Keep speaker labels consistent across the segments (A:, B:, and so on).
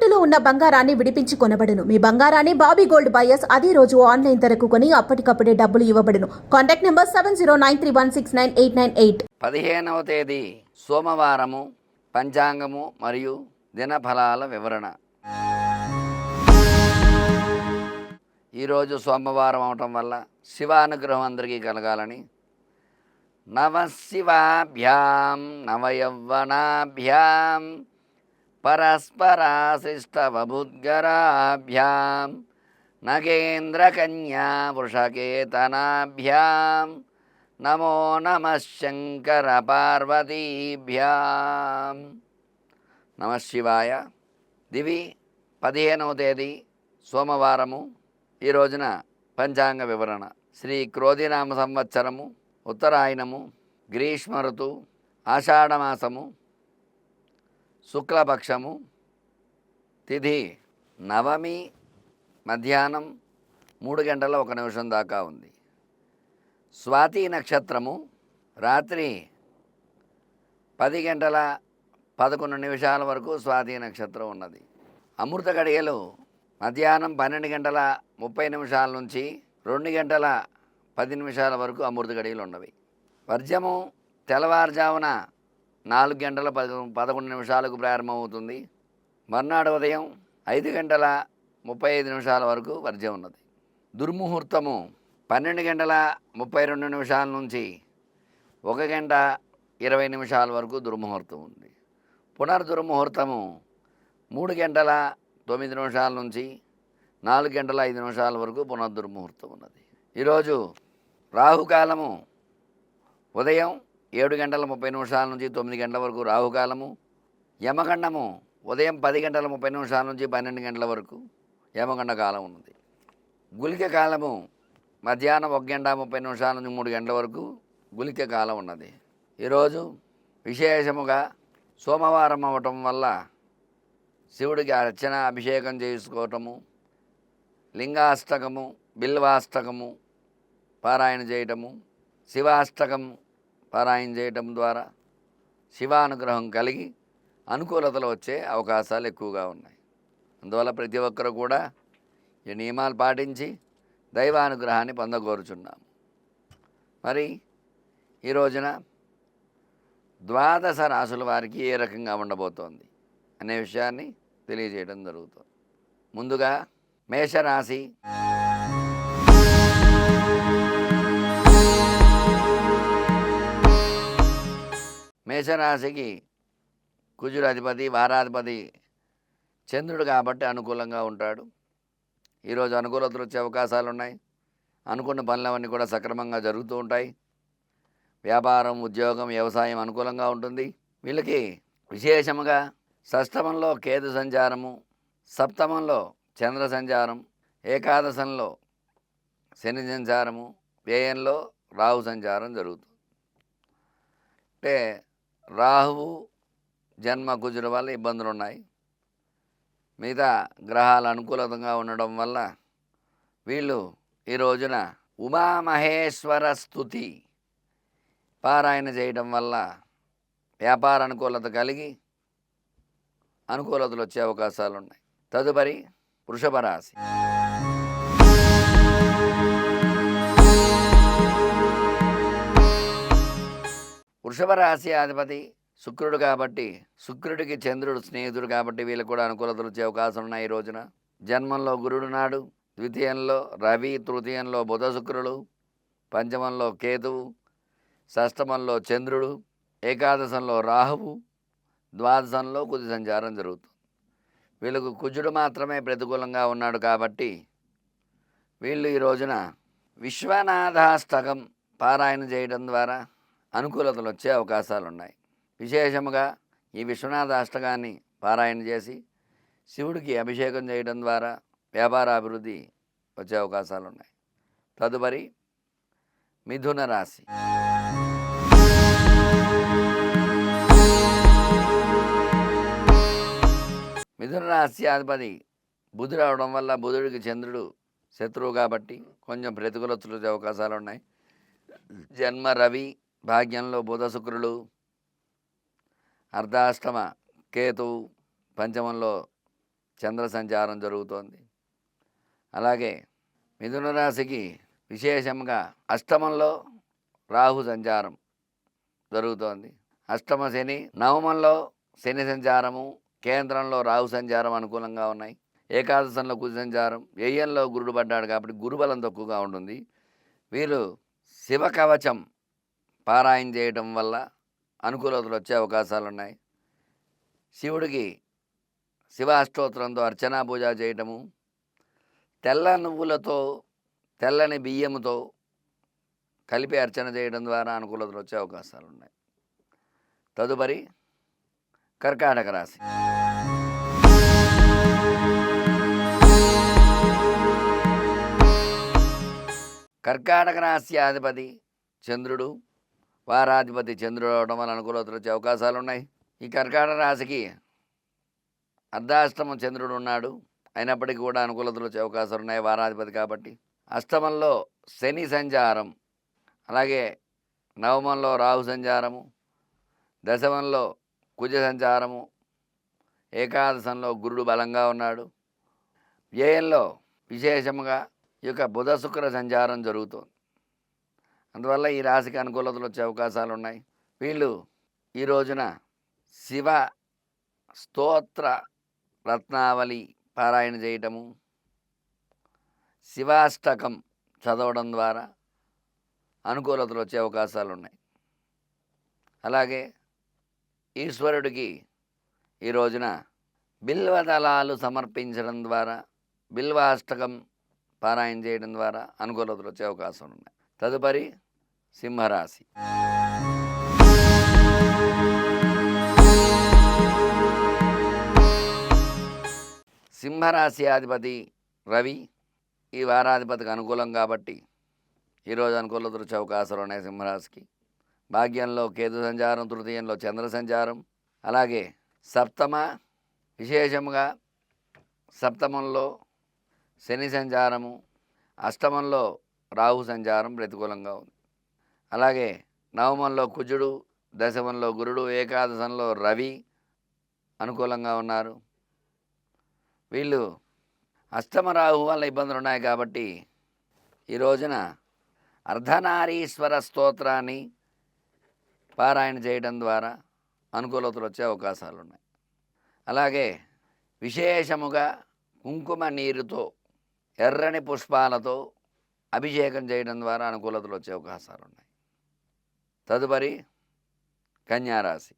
A: తాకట్టులో ఉన్న బంగారాన్ని విడిపించి కొనబడును. మీ బంగారాన్ని బాబీ గోల్డ్ బయర్స్ అదే రోజు ఆన్లైన్ ధరకు కొని అప్పటికప్పుడే డబ్బులు ఇవ్వబడును. Contact number seven zero nine three one six nine eight nine eight.
B: పదిహేనవ తేదీ సోమవారము పంచాంగము మరియు దినఫలాల వివరణ. ఈరోజు సోమవారం అవటం వల్ల శివానుగ్రహం అందరికీ కలగాలని. నవశివాభ్యాం నవయవ్వనాభ్యాం. పరస్పరాశిష్టవభుద్గరాభ్యాం నగేంద్రకన్యా వృషకేతనాభ్యాం. నమో నమ శంకర పార్వతీభ్యాం నమ శివాయ. దివి పదిహేనవ తేదీ సోమవారము. ఈ రోజున పంచాంగ వివరణ. శ్రీ క్రోధినామ సంవత్సరము ఉత్తరాయణము గ్రీష్మ ఋతు ఆషాఢమాసము శుక్లపక్షము తిథి నవమి మధ్యాహ్నం మూడు గంటల ఒక నిమిషం దాకా ఉంది. స్వాతి నక్షత్రము రాత్రి పది గంటల పదకొండు నిమిషాల వరకు స్వాతి నక్షత్రం ఉన్నది. అమృత గడియలు మధ్యాహ్నం పన్నెండు గంటల ముప్పై నిమిషాల నుంచి రెండు గంటల పది నిమిషాల వరకు అమృత గడియలు ఉన్నవి. వర్జము తెల్లవారుజామున నాలుగు గంటల పద పదకొండు నిమిషాలకు ప్రారంభమవుతుంది. మర్నాడు ఉదయం ఐదు గంటల ముప్పై ఐదు నిమిషాల వరకు వర్జం ఉన్నది. దుర్ముహూర్తము పన్నెండు గంటల ముప్పై రెండు నిమిషాల నుంచి ఒక గంట ఇరవై నిమిషాల వరకు దుర్ముహూర్తం ఉంది. పునర్దుర్ముహూర్తము మూడు గంటల తొమ్మిది నిమిషాల నుంచి నాలుగు గంటల ఐదు నిమిషాల వరకు పునర్దుర్ముహూర్తం ఉన్నది. ఈరోజు రాహుకాలము ఉదయం ఏడు గంటల ముప్పై నిమిషాల నుంచి తొమ్మిది గంటల వరకు రాహుకాలము యమగండము ఉదయం పది గంటల ముప్పై నిమిషాల నుంచి పన్నెండు గంటల వరకు యమగండ కాలం ఉన్నది. గుళిక కాలము మధ్యాహ్నం ఒక గంట ముప్పై నిమిషాల నుంచి మూడు గంటల వరకు గుళిక కాలం ఉన్నది. ఈరోజు విశేషముగా సోమవారం అవ్వటం వల్ల శివుడికి అర్చన అభిషేకం చేసుకోవటము లింగాష్టకము బిల్వాష్టకము పారాయణ చేయటము శివాష్టకం పారాయణ చేయటం ద్వారా శివానుగ్రహం కలిగి అనుకూలతలు వచ్చే అవకాశాలు ఎక్కువగా ఉన్నాయి. అందువల్ల ప్రతి ఒక్కరు కూడా ఈ నియమాలు పాటించి దైవానుగ్రహాన్ని పొందగోరుచున్నాము. మరి ఈ రోజున ద్వాదశ రాసుల వారికి ఏ రకంగా ఉండబోతోంది అనే విషయాన్ని తెలియజేయడం జరుగుతుంది. ముందుగా మేషరాశి మేషరాశికి కుజురాధిపతి వారాధిపతి చంద్రుడు కాబట్టి అనుకూలంగా ఉంటాడు. ఈరోజు అనుకూలతలు వచ్చే అవకాశాలు ఉన్నాయి. అనుకున్న పనులవన్నీ కూడా సక్రమంగా జరుగుతూ ఉంటాయి. వ్యాపారం ఉద్యోగం వ్యవసాయం అనుకూలంగా ఉంటుంది. వీళ్ళకి విశేషముగా షష్టమంలో కేతు సంచారము సప్తమంలో చంద్ర సంచారం ఏకాదశంలో శని సంచారము వ్యయంలో రాహు సంచారం జరుగుతుంది. అంటే రాహువు జన్మ కుజుల వల్ల ఇబ్బందులు ఉన్నాయి మిగతా గ్రహాలు అనుకూలంగా ఉండడం వల్ల వీళ్ళు ఈ రోజున ఉమామహేశ్వర స్థుతి పారాయణ చేయడం వల్ల వ్యాపార అనుకూలత కలిగి అనుకూలతలు వచ్చే అవకాశాలు ఉన్నాయి తదుపరి వృషభ రాశి. వృషభ రాశి అధిపతి శుక్రుడు కాబట్టి శుక్రుడికి చంద్రుడు స్నేహితుడు కాబట్టి వీళ్ళకు కూడా అనుకూలతలు వచ్చే అవకాశం ఉన్నాయి ఈ రోజున. జన్మంలో గురుడు నాడు ద్వితీయంలో రవి తృతీయంలో బుధ శుక్రుడు పంచమంలో కేతువు షష్టమంలో చంద్రుడు ఏకాదశంలో రాహువు ద్వాదశంలో కుది సంచారం జరుగుతుంది. వీళ్ళకు కుజుడు మాత్రమే ప్రతికూలంగా ఉన్నాడు కాబట్టి వీళ్ళు ఈ రోజున విశ్వనాథాష్టకం పారాయణ చేయడం ద్వారా అనుకూలతలు వచ్చే అవకాశాలు ఉన్నాయి విశేషముగా ఈ విశ్వనాథ అష్టకాన్ని పారాయణ చేసి శివుడికి అభిషేకం చేయడం ద్వారా వ్యాపార అభివృద్ధి వచ్చే అవకాశాలు ఉన్నాయి తదుపరి మిథున రాశి. మిథున రాశి అధిపతి బుధుడు అవడం వల్ల బుధుడికి చంద్రుడు శత్రువు కాబట్టి కొంచెం ప్రతికూలతలు వచ్చే అవకాశాలు ఉన్నాయి జన్మ రవి భాగ్యంలో బుధ శుక్రులు అర్ధాష్టమ కేతువు పంచమంలో చంద్ర సంచారం జరుగుతోంది. అలాగే మిథున రాశికి విశేషంగా అష్టమంలో రాహు సంచారం జరుగుతోంది. అష్టమ శని నవమంలో శని సంచారము కేంద్రంలో రాహు సంచారం అనుకూలంగా ఉన్నాయి. ఏకాదశంలో కుజ సంచారం వ్యయంలో గురుడు పడ్డాడు కాబట్టి గురుబలం తక్కువగా ఉంటుంది. వీరు శివ కవచం పారాయణ చేయటం వల్ల అనుకూలతలు వచ్చే అవకాశాలు ఉన్నాయి శివుడికి శివ అష్టోత్తరంతో అర్చనా పూజ చేయటము తెల్ల నువ్వులతో తెల్లని బియ్యముతో కలిపి అర్చన చేయడం ద్వారా అనుకూలతలు వచ్చే అవకాశాలు ఉన్నాయి తదుపరి కర్కాటక రాశి. కర్కాటక రాశి అధిపతి చంద్రుడు వారాధిపతి చంద్రుడు అవడం వల్ల అనుకూలతలు వచ్చే అవకాశాలు ఉన్నాయి ఈ కర్కాటక రాశికి అర్ధాష్టమం చంద్రుడు ఉన్నాడు. అయినప్పటికీ కూడా అనుకూలతలు వచ్చే అవకాశాలు ఉన్నాయి వారాధిపతి కాబట్టి. అష్టమంలో శని సంచారం అలాగే నవమంలో రాహు సంచారము దశమంలో కుజ సంచారము ఏకాదశంలో గురుడు బలంగా ఉన్నాడు. వ్యయంలో విశేషముగా ఈ యొక్క బుధ శుక్ర సంచారం జరుగుతోంది. అందువల్ల ఈ రాశికి అనుకూలతలు వచ్చే అవకాశాలు ఉన్నాయి. వీళ్ళు ఈ రోజున శివ స్తోత్ర రత్నావళి పారాయణ చేయటము శివాష్టకం చదవడం ద్వారా అనుకూలతలు వచ్చే అవకాశాలు ఉన్నాయి. అలాగే ఈశ్వరుడికి ఈ రోజున బిల్వదళాలు సమర్పించడం ద్వారా బిల్వాష్టకం పారాయణ చేయడం ద్వారా అనుకూలతలు వచ్చే అవకాశాలు ఉన్నాయి. తదుపరి సింహరాశి. సింహరాశి అధిపతి రవి ఈ వారాధిపతికి అనుకూలం కాబట్టి ఈరోజు అనుకూల దృశ్య అవకాశాలు ఉన్నాయి సింహరాశికి. భాగ్యంలో కేతు సంచారం తృతీయంలో చంద్ర సంచారం అలాగే సప్తమ విశేషముగా సప్తమంలో శని సంచారము అష్టమంలో రాహు సంచారం ప్రతికూలంగా ఉంది. అలాగే నవమంలో కుజుడు దశమంలో గురుడు ఏకాదశంలో రవి అనుకూలంగా ఉన్నారు. వీళ్ళు అష్టమ రాహు వల్ల ఇబ్బందులు ఉన్నాయి కాబట్టి ఈ రోజున అర్ధనారీశ్వర స్తోత్రాన్ని పారాయణ చేయడం ద్వారా అనుకూలతలు వచ్చే అవకాశాలు ఉన్నాయి అలాగే విశేషముగా కుంకుమ నీరుతో ఎర్రని పుష్పాలతో అభిషేకం చేయడం ద్వారా అనుకూలతలు వచ్చే అవకాశాలు ఉన్నాయి తదుపరి కన్యారాశి.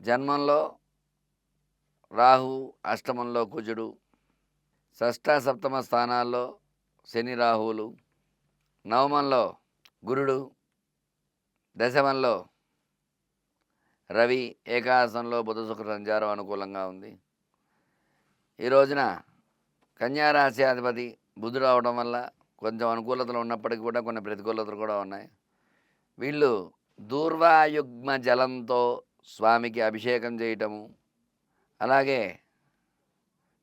B: జన్మంలో రాహు అష్టమంలో కుజుడు షష్ట సప్తమ స్థానాల్లో శని రాహువులు నవమంలో గురుడు దశమంలో రవి ఏకాసనంలో బుధ శుక్ర సంచారం అనుకూలంగా ఉంది. ఈ రోజున కన్యారాశి అధిపతి బుధుడు అవడం వల్ల కొంచెం అనుకూలతలు ఉన్నప్పటికీ కూడా కొన్ని ప్రతికూలతలు కూడా ఉన్నాయి. వీళ్ళు దూర్వాయుగ్మ జలంతో స్వామికి అభిషేకం చేయటము అలాగే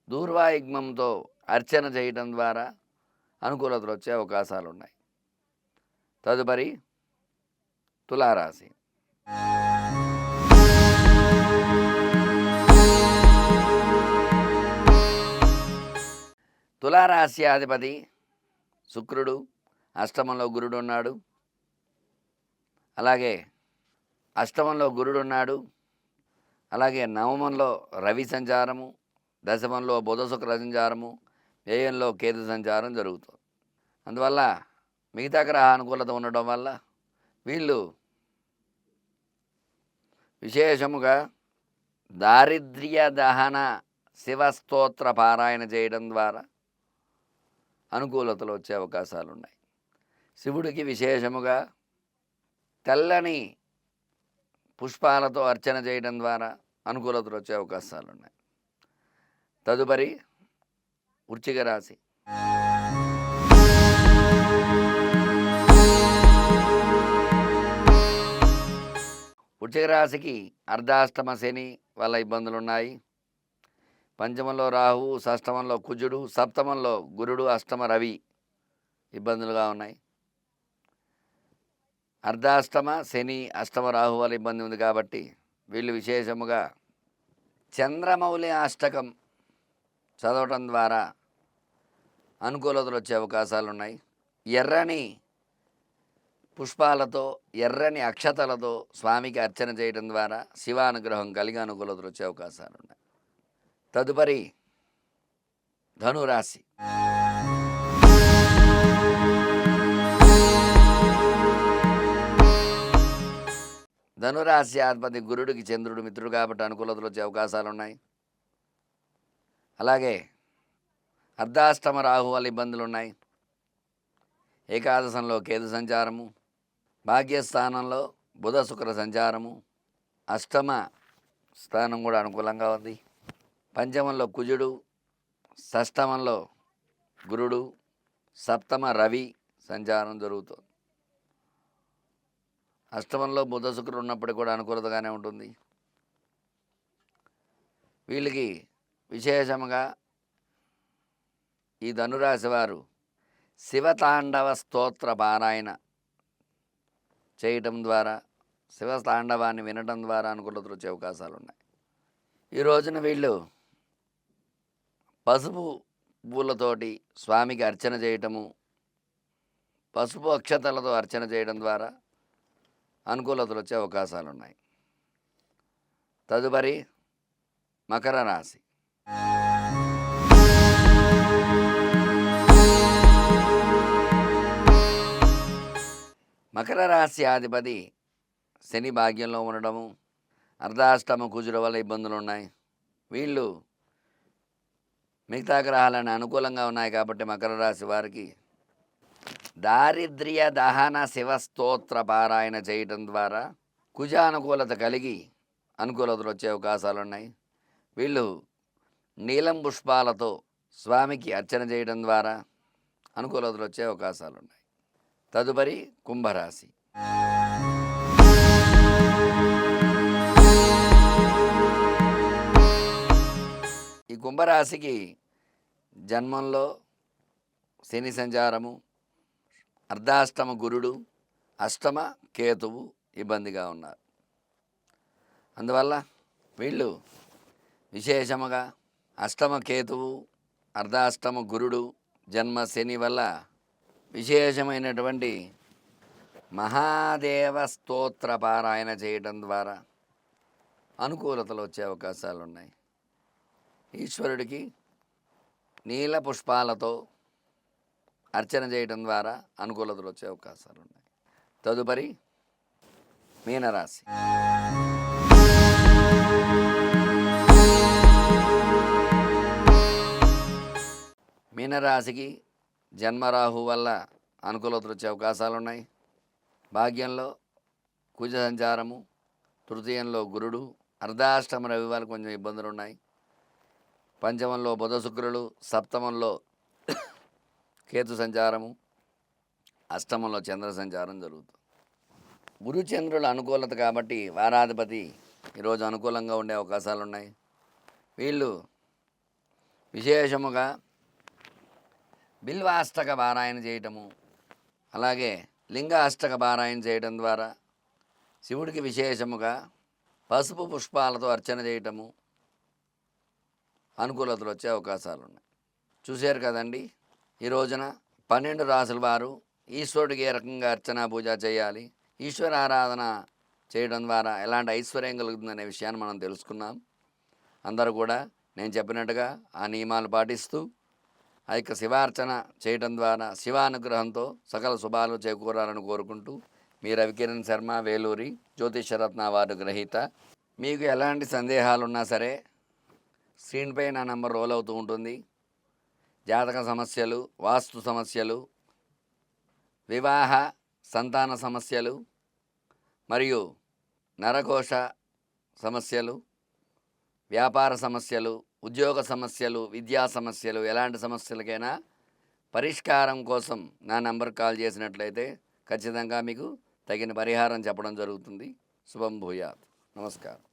B: దూర్వాయుగ్మంతో అర్చన చేయటం ద్వారా అనుకూలతలు వచ్చే అవకాశాలు ఉన్నాయి. తదుపరి తులారాశి. తులారాశి శుక్రుడు అష్టమంలో గురుడు ఉన్నాడు. అలాగే అష్టమంలో గురుడు ఉన్నాడు. అలాగే నవమంలో రవి సంచారము దశమంలో బుధ శుక్ర సంచారము వ్యయంలో కేతు సంచారం జరుగుతుంది. అందువల్ల మిగతా గ్రహ అనుకూలత ఉండడం వల్ల వీళ్ళు విశేషముగా దారిద్ర్య దహన శివస్తోత్ర పారాయణ చేయడం ద్వారా అనుకూలతలు వచ్చే అవకాశాలు ఉన్నాయి శివుడికి విశేషముగా తెల్లని పుష్పాలతో అర్చన చేయడం ద్వారా అనుకూలతలు వచ్చే అవకాశాలు ఉన్నాయి తదుపరి వృచ్చిక రాశి. వృచ్చిక రాశికి అర్ధాష్టమ శని వల్ల ఇబ్బందులు ఉన్నాయి పంచమంలో రాహు షష్టమంలో కుజుడు సప్తమంలో గురుడు అష్టమ రవి ఇబ్బందులుగా ఉన్నాయి. అర్ధాష్టమ శని అష్టమ రాహు వల్ల ఇబ్బంది ఉంది కాబట్టి వీళ్ళు విశేషముగా చంద్రమౌళి అష్టకం చదవటం ద్వారా అనుకూలతలు వచ్చే అవకాశాలు ఉన్నాయి. ఎర్రని పుష్పాలతో ఎర్రని అక్షతలతో స్వామికి అర్చన చేయడం ద్వారా శివానుగ్రహం కలిగి అనుకూలతలు వచ్చే అవకాశాలు ఉన్నాయి. తదుపరి ధనురాశి. ధనురాశి అధిపతి గురుడికి చంద్రుడు మిత్రుడు కాబట్టి అనుకూలతలు వచ్చే అవకాశాలు ఉన్నాయి. అలాగే అర్ధాష్టమ రాహు వల్ల ఇబ్బందులు ఉన్నాయి. ఏకాదశంలో కేతు సంచారము భాగ్యస్థానంలో బుధ శుక్ర సంచారము అష్టమ స్థానం కూడా అనుకూలంగా ఉంది. పంచమంలో కుజుడు షష్టమంలో గురుడు సప్తమ రవి సంచారం జరుగుతుంది. అష్టమంలో బుధ శుక్రుడు ఉన్నప్పటికీ కూడా అనుకూలతగానే ఉంటుంది. వీళ్ళకి విశేషముగా ఈ ధనురాశి వారు శివతాండవ స్తోత్ర పారాయణ చేయటం ద్వారా శివతాండవాన్ని వినటం ద్వారా అనుకూలతలు వచ్చే అవకాశాలు ఉన్నాయి ఈ రోజున వీళ్ళు పసుపు పూలతోటి స్వామికి అర్చన చేయటము పసుపు అక్షతలతో అర్చన చేయడం ద్వారా అనుకూలతలు వచ్చే అవకాశాలు ఉన్నాయి తదుపరి మకర రాశి. మకర రాశి అధిపతి శని భాగ్యంలో ఉండడము అర్ధాష్టమ కుజుల వల్ల ఇబ్బందులు ఉన్నాయి వీళ్ళు మిగతా గ్రహాలను అనుకూలంగా ఉన్నాయి కాబట్టి మకర రాశి వారికి దారిద్ర్య దహన శివస్తోత్ర పారాయణ చేయటం ద్వారా కుజానుకూలత కలిగి అనుకూలతలు వచ్చే అవకాశాలు ఉన్నాయి. వీళ్ళు నీలం పుష్పాలతో స్వామికి అర్చన చేయడం ద్వారా అనుకూలతలు వచ్చే అవకాశాలు ఉన్నాయి. తదుపరి కుంభరాశి. ఈ కుంభరాశికి జన్మంలో శని సంచారము అర్ధాష్టమ గురుడు అష్టమ కేతువు ఇబ్బందిగా ఉన్నారు. అందువల్ల వీళ్ళు విశేషముగా అష్టమ కేతువు అర్ధాష్టమ గురుడు జన్మ శని వల్ల విశేషమైనటువంటి మహాదేవ స్తోత్ర పారాయణ చేయడం ద్వారా అనుకూలతలు వచ్చే అవకాశాలు ఉన్నాయి ఈశ్వరుడికి నీల పుష్పాలతో అర్చన చేయడం ద్వారా అనుకూలతలు వచ్చే అవకాశాలు ఉన్నాయి. తదుపరి మీనరాశి. మీనరాశికి జన్మరాహు వల్ల అనుకూలతలు వచ్చే అవకాశాలు ఉన్నాయి. భాగ్యంలో కుజ సంచారము తృతీయంలో గురుడు అర్ధాష్టమ రవి వల్ల కొంచెం ఇబ్బందులు ఉన్నాయి. పంచమంలో బుధ శుక్రులు సప్తమంలో కేతు సంచారము అష్టమంలో చంద్ర సంచారం జరుగుతుంది. గురు చంద్రుల అనుకూలత కాబట్టి వారాధిపతి ఈరోజు అనుకూలంగా ఉండే అవకాశాలు ఉన్నాయి. వీళ్ళు విశేషముగా బిల్వాష్టక పారాయణ చేయటము అలాగే లింగ అష్టక పారాయణ చేయడం ద్వారా శివుడికి విశేషముగా పసుపు పుష్పాలతో అర్చన చేయటము అనుకూలతలు వచ్చే అవకాశాలు ఉన్నాయి చూశారు కదండి ఈ రోజున పన్నెండు రాసుల వారు ఈశ్వరుడికి ఏ రకంగా అర్చన పూజ చేయాలి ఈశ్వర ఆరాధన చేయడం ద్వారా ఎలాంటి ఐశ్వర్యం కలుగుతుందనే విషయాన్ని మనం తెలుసుకున్నాం. అందరూ కూడా నేను చెప్పినట్టుగా ఆ నియమాలు పాటిస్తూ ఆ యొక్క శివార్చన చేయడం ద్వారా శివానుగ్రహంతో సకల శుభాలు చేకూరాలని కోరుకుంటూ మీ రవికిరణ్ శర్మ వేలూరి జ్యోతిషరత్న అవార్డు గ్రహీత. మీకు ఎలాంటి సందేహాలు ఉన్నా సరే స్క్రీన్పై నా నంబర్ రోల్ అవుతూ ఉంటుంది. జాతక సమస్యలు వాస్తు సమస్యలు వివాహ సంతాన సమస్యలు మరియు నరకోశ సమస్యలు వ్యాపార సమస్యలు ఉద్యోగ సమస్యలు విద్యా సమస్యలు ఎలాంటి సమస్యలకైనా పరిష్కారం కోసం నా నంబర్ కాల్ చేసినట్లయితే ఖచ్చితంగా మీకు తగిన పరిహారం చెప్పడం జరుగుతుంది. శుభం భూయాత్. నమస్కారం.